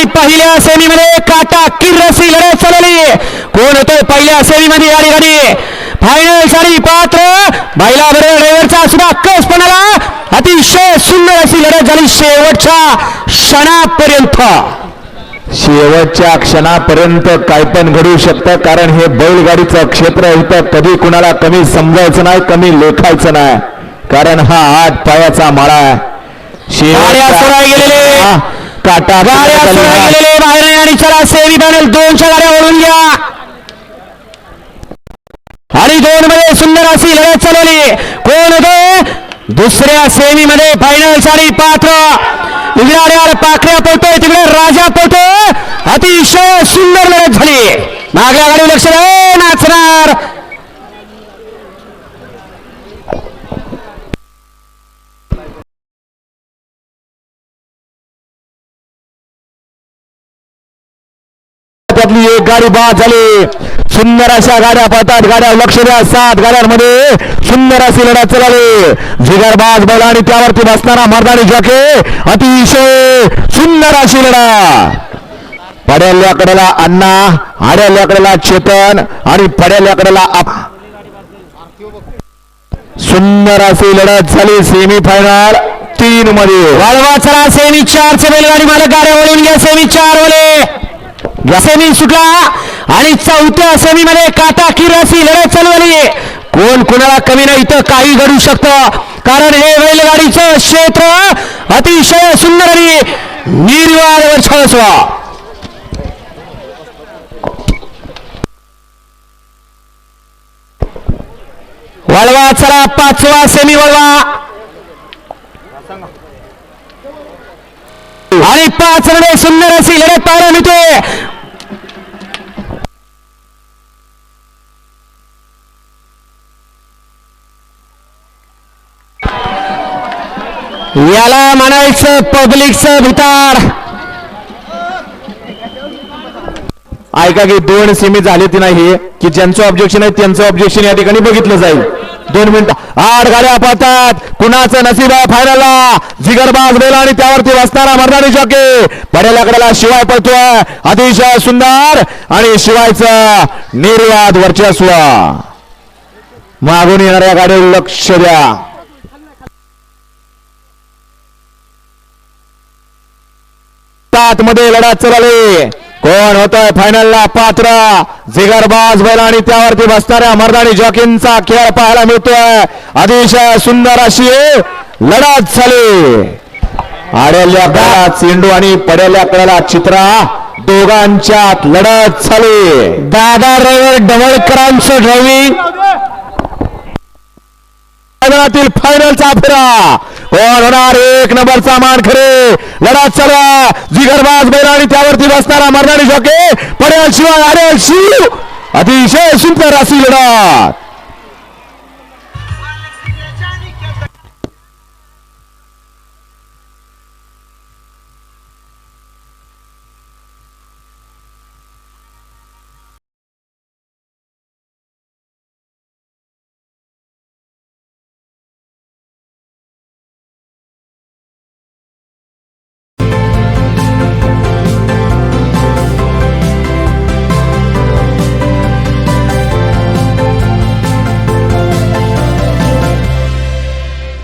आणि पहिल्या सेमीमध्ये काटा किर्रसी लढत चालवली कोण होतोय पहिल्या सेमीमध्ये या ठिकाणी फायनलसाठी पात्र बैला बरोबर ड्रायव्हरचा सुद्धा कसपणाला अतिशय सुंदर अशी लढत झाली शेवटच्या क्षणापर्यंत. शेवटच्या क्षणापर्यंत काय पण घडू शकतं कारण हे बैलगाडीचं क्षेत्र इथं कधी कुणाला कमी समजायचं नाही कमी लेखायचं नाही. कारण हा आठ पायाचा माळा आहे. गेलेले. काटा गेलेले बाहेर आणि चला सेमी फायनल दोनच्या गाड्या ओढून घ्या. आणि दोन मध्ये सुंदर अशी लढत चालवली. कोण होते? दुसऱ्या सेमी मध्ये फायनलसाठी पात्र. इकडे आल्यावर पाकऱ्या पळतोय तिकडे राजा पळतोय अतिशय सुंदर लढत झाली. मागल्या गाडी लक्ष नाचणार. त्यातली एक गाडी बाद झाली. सुंदर अशा गाड्या पळतात. गाड्या लक्ष द्या. सात गाड्यांमध्ये सुंदर अशी लढत जिगर बाज बैल आणि त्यावरती बसणारा मर्दानी जॉके अतिशय सुंदर अशी लढा पड्याल्या कडेला अण्णा आड्याल्या कडेला चेतन आणि पड्याल्या कडेला सुंदर अशी लढत झाली. सेमी फायनल तीन मध्ये वाळवा चला. सेमी चार चे बैलगाडी मालक गाड्या वळून घ्या सेमी चार वले सुटला आणि चौथ्या सेमी मध्ये काटा किरासी लढत चालवली. कोण कुणाला कमी नाही इथं काही घडू शकतं. कारण हे बैलगाडीचं क्षेत्र अतिशय सुंदर आणि निर्वाळ छळसवा वळवा चला पाचवा सेमी वळवा. आणि पाच रने सुंदर अशी लढत पाहायला मिळते. याला म्हणायचं पब्लिकचं भितार ऐका की दोन सेमी झाले ती नाही की ज्यांचं ऑब्जेक्शन आहे त्यांचं ऑब्जेक्शन या ठिकाणी बघितलं जाईल. दोन मिनिटं. आठ गाड्या पाहतात कुणाचं नसीब आहे फायनलला जिगरबाज बेला आणि त्यावरती बसणारा मरणारी जॉके पडेल्या कडेला शिवाय पडतोय अतिशय सुंदर आणि शिवायचं निर्वाद वर्चस्व. मागून येणाऱ्या गाडीवर लक्ष द्या. सात मध्ये लढत चालली कोण होतोय फायनलला पात्र? जिगरबाज बैल आणि त्यावरती बसणाऱ्या मर्दानी जॉकींचा खेळ पाहायला मिळतोय. अतिशय सुंदर अशी लढत झाली. आड्याल्या कळा चेंडू आणि पड्याल्या कळाला चित्रा. दोघांच्यात लढत झाली. दादा ड्रायव्हर डवळकरांचं मैदानातील फायनलचा फेरा. कोण होणार एक नंबरचा मान खरे चला. जिगरबाज बैल आणि त्यावरती बसणारा मरणारी शोके पडेल शिवाय अरे शिव. अतिशय सुंदर अशी लढा